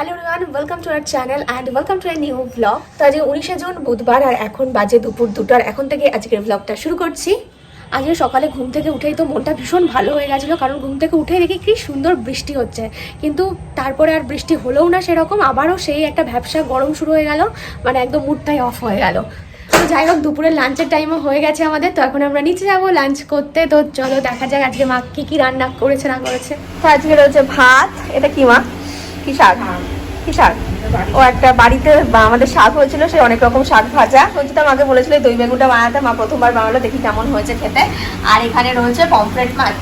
Hello everyone welcome to our channel and welcome to a new blog তো আজকে উনিশে June, বুধবার আর এখন বাজে দুপুর দুটার। এখন থেকে আজকের ব্লগটা শুরু করছি। আজকে সকালে ঘুম থেকে উঠেই তো মনটা ভীষণ ভালো হয়ে গেছিল, কারণ ঘুম থেকে উঠেই দেখি কি সুন্দর বৃষ্টি হচ্ছে। কিন্তু তারপরে আর বৃষ্টি হলেও না সেরকম, আবারও সেই একটা ব্যবসা গরম শুরু হয়ে গেল মানে একদম মুডটাই অফ হয়ে গেল। তো যাই হোক, দুপুরের লাঞ্চের টাইমও হয়ে গেছে আমাদের, তো এখন আমরা নিচে যাব লাঞ্চ করতে। তো চলো দেখা যাক আজকে মা কী কী রান্না করেছে, না করেছে। তো আজকে রয়েছে ভাত, এটা কি মা? কি শাক? কি শাক? ও একটা বাড়িতে আমাদের শাক হয়েছিল, সে অনেক রকম শাক ভাজা। হচ্ছে মাকে বলেছিল দই বেগুনটা বানাতে। মা প্রথমবার বানালো, দেখি কেমন হয়েছে খেতে। আর এখানে রয়েছে পমফ্রেট মাছ।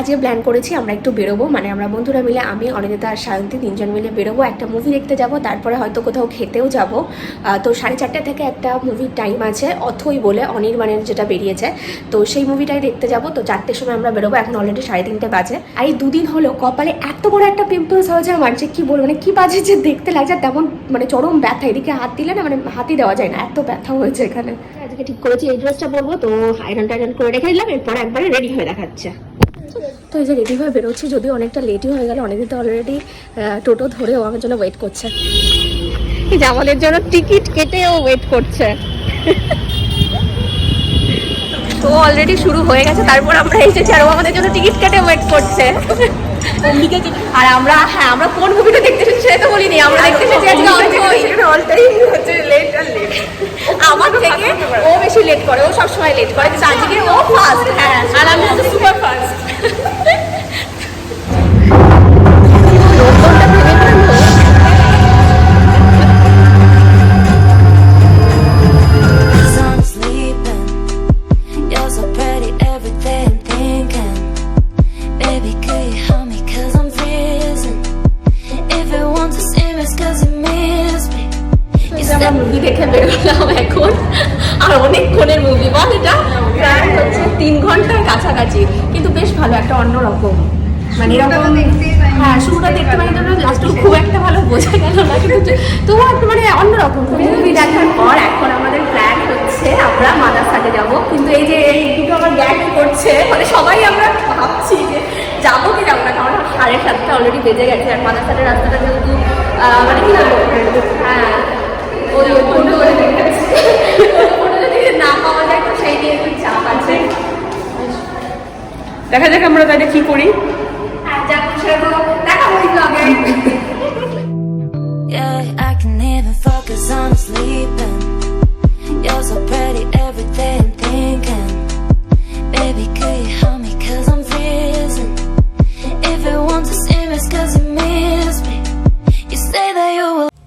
আজকে প্ল্যান করেছি, আমরা একটু বেরোবো। মানে আমরা বন্ধুরা মিলে, আমি অনিন্দিতা আর সায়ন্তী তিনজন মিলে বেরোবো। একটা মুভি দেখতে যাব, তারপরে হয়তো কোথাও খেতেও যাব। তো সাড়ে চারটে থেকে একটা মুভির টাইম আছে, অথই বলে অনির্বাণের যেটা বেরিয়েছে। তো সেই মুভিটাই দেখতে যাব। তো চারটের সময় আমরা বেরোবো, এখন অলরেডি সাড়ে তিনটে বাজে। আর এই দুদিন হলো, কপালে এত বড় একটা পিম্পলস হয়েছে আমার যে কী বলব মানে কি বাজে যে দেখতে লাগছে তেমন মানে চরম ব্যথা। এদিকে হাত দিলে না মানে হাতই দেওয়া যায় না, এত ব্যথা হয়েছে এখানে। আজকে ঠিক করেছি, এই ড্রেসটা পরবো, তো আয়রন টাইরন করে রেখে দিলাম, এরপর একবারে রেডি হয়ে দেখাচ্ছে। তো এই যে রেডি হয়ে বেরোচ্ছি যদিও অনেকটা লেটই হয়ে গেল অনেকদিন তো অলরেডি টোটো ধরেও আমার জন্য ওয়েট করছে। এই যে আমাদের জন্য টিকিট কেটেও ওয়েট করছে। তো অলরেডি শুরু হয়ে গেছে তারপর আমরা এসেছি আর ও আমাদের জন্য টিকিট কেটে ওয়েট করছে। আর আমরা হ্যাঁ আমরা কোন মুভিটা দেখতে এসেছি সেটা তো বলিনি আমরা দেখতে এসেছি আজকে হচ্ছে লেট আর লেট আমার থেকে ও বেশি লেট করে ও সবসময় লেট করে কিন্তু আজকে ও ফার্স্ট হ্যাঁ। আর আমি সুপার ফার্স্ট দেখে বেরোলাম এখন। আর অনেকক্ষণের মুভি বল এটা। প্রায় হচ্ছে তিন ঘণ্টার কাছাকাছি। কিন্তু বেশ ভালো একটা অন্যরকম। মানে এরকম হ্যাঁ শুরুটা দেখতে পাই জন্য লাস্ট খুব একটা ভালো বোঝা গেল না। কিন্তু তবুও একটু মানে অন্যরকম। মুভি দেখার পর এখন আমাদের প্ল্যান হচ্ছে আমরা মাদারসাটে যাব। কিন্তু এই যে এই দুটো আমার গ্যাং করছে মানে সবাই আমরা ভাবছি যে যাব কি যাব না। কারণ সাড়ে সাতটা অলরেডি বেজে গেছে। আর মাদারসাটের রাস্তাটা যেহেতু মানে কি বলব? হ্যাঁ ওই যদি না পাওয়া যায় তো সেই নিয়ে একটু চাপ আছে। দেখা যাক আমরা তাহলে কি করি। হ্যাঁ Yeah, I can even focus on sleeping.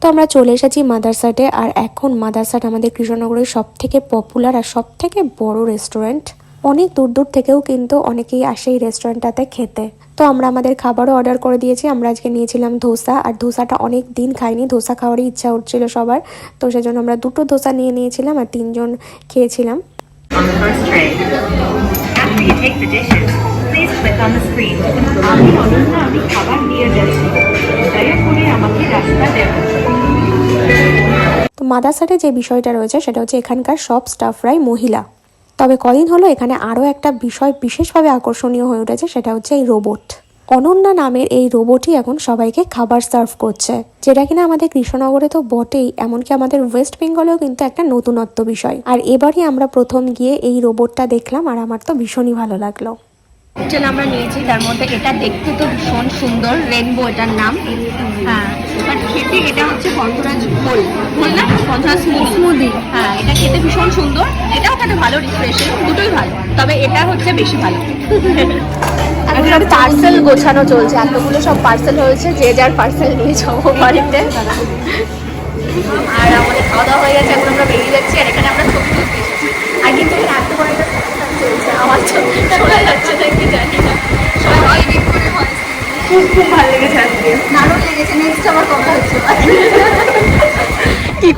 তো আমরা চলে এসেছি মাদারসাটে আর এখন মাদারসাট আমাদের কৃষ্ণনগরের সব থেকে পপুলার আর সব থেকে বড় রেস্টুরেন্ট অনেক দূর দূর থেকেও কিন্তু অনেকেই আসে এই রেস্টুরেন্টটাতে খেতে। তো আমরা আমাদের খাবারও অর্ডার করে দিয়েছি। আমরা আজকে নিয়েছিলাম ধোসা, আর ধোসাটা অনেক দিন খাইনি, ধোসা খাওয়ারই ইচ্ছা হচ্ছিল সবার। তো সেজন্য আমরা দুটো ধোসা নিয়ে নিয়েছিলাম আর তিনজন খেয়েছিলাম। খাবার নিয়ে যাচ্ছি। তো মাদারসাটে যে বিষয়টা রয়েছে সেটা হচ্ছে এখানকার সব স্টাফরাই মহিলা। তবে কদিন হলো এখানে আরও একটা বিষয় বিশেষভাবে আকর্ষণীয় হয়ে উঠেছে, সেটা হচ্ছে এই রোবট। অনন্যা নামের এই রোবটই এখন সবাইকে খাবার সার্ভ করছে, যেটা কিনা আমাদের কৃষ্ণনগরে তো বটেই, এমনকি আমাদের ওয়েস্ট বেঙ্গলেও কিন্তু একটা নতুনত্ব বিষয়। আর এবারই আমরা প্রথম গিয়ে এই রোবটটা দেখলাম আর আমার তো ভীষণই ভালো লাগল। আমরা নিয়েছি, তার মধ্যে এটা দেখতে তো ভীষণ সুন্দর রেনবো এটার নাম। হ্যাঁ। বাট খেতে এটা হচ্ছে গন্ধরাজ ঘোল ঘোল না? গন্ধরাজ স্মুদি হ্যাঁ এটা খেতে ভীষণ সুন্দর। এটাও খেতে ভালো রিফ্রেশিং দুটোই ভালো। তবে এটা হচ্ছে বেশি ভালো। এখন পার্সেল গোছানো চলছে। এতগুলো সব পার্সেল হয়েছে যে যার পার্সেল নিয়ে যাব বাড়িতে। আর আমাদের খাওয়া দাওয়া হয়ে গেছে এখন আমরা বেরিয়ে যাচ্ছি আর এখানে আমরা ছবি তুলতে এসেছি। আর কিন্তু এখানে এত বড় একটা চলছে আমার তো শোনা যাচ্ছে না কি জানি না। সবাই করে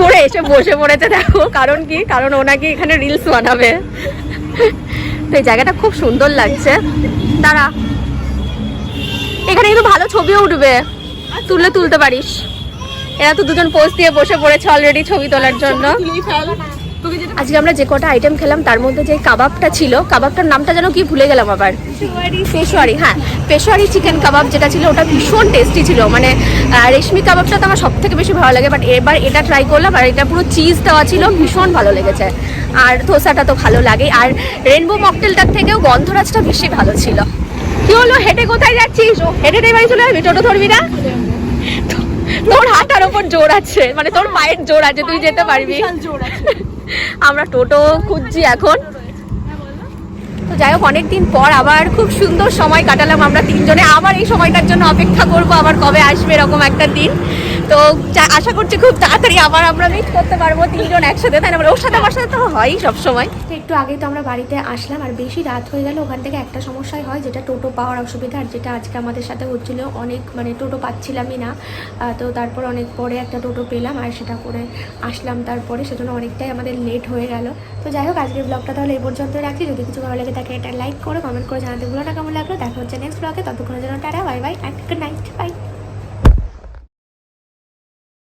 করে এসে বসে পড়েছে, দেখো কারণ কি? কারণ ও নাকি এখানে রিলস বানাবে। তো এই জায়গাটা খুব সুন্দর লাগছে। দাঁড়া। এখানে কিন্তু ভালো ছবিও উঠবে। তুলে তুলতে পারিস। এরা তো দুজন পোস্ট দিয়ে বসে পড়েছে অলরেডি ছবি তোলার জন্য। আজকে আমরা যে কটা আইটেম খেলাম তার মধ্যে যে কাবাবটা ছিল কাবাবটার নামটা যেন কি ভুলে গেলাম আবার। পেশোয়ারি হ্যাঁ পেশোয়ারি চিকেন কাবাব যেটা ছিল ওটা ভীষণ টেস্টি ছিল। মানে রেশমি কাবাবটা তো আমার সব থেকে বেশি ভালো লাগে বাট এবার এটা ট্রাই করলাম আর এটা পুরো চিজ দেওয়া ছিল ভীষণ ভালো লেগেছে। আর ধোসাটা তো ভালো লাগে আর রেনবো মকটেলটার থেকেও গন্ধরাজটা বেশি ভালো ছিল। কি হলো হেঁটে কোথায় যাচ্ছিস? হেঁটে বাড়ি চলে যাবি টোটো ধরবি না? তোর হাঁটার ওপর জোর আছে মানে তোর পায়ের জোর আছে তুই যেতে পারবি। আমরা টোটো খুঁজছি এখন। তো যাই হোক অনেকদিন পর আবার খুব সুন্দর সময় কাটালাম আমরা তিনজনে। আবার এই সময়টার জন্য অপেক্ষা করব আবার কবে আসবে এরকম একটা দিন। তো আশা করছি খুব তাড়াতাড়ি আবার আমরা মিট করতে পারব তিনজন একসাথে, তাই না? ওর সাথে আমার সাথে তো হয়ই সবসময়। একটু আগেই তো আমরা বাড়িতে আসলাম, আর বেশি রাত হয়ে গেল, ওখান থেকে একটা সমস্যাই হয়, যেটা টোটো পাওয়ার অসুবিধা, আর যেটা আজকে আমাদের সাথে হচ্ছিল অনেক মানে টোটো পাচ্ছিলামই না। তো তারপর অনেক পরে একটা টোটো পেলাম, আর সেটা করে আসলাম তারপরে, সেজন্য অনেকটাই আমাদের লেট হয়ে গেল। তো যাই হোক, আজকের ব্লগটা তাহলে এই পর্যন্ত রাখি। যদি কিছু ভালো লাগে তাকে এটা লাইক করে কমেন্ট করে, জানাতে ভুলো না। কেমন লাগল? দেখা হচ্ছে নেক্সট ব্লগে ততক্ষণের জন্য tata bye bye and good night bye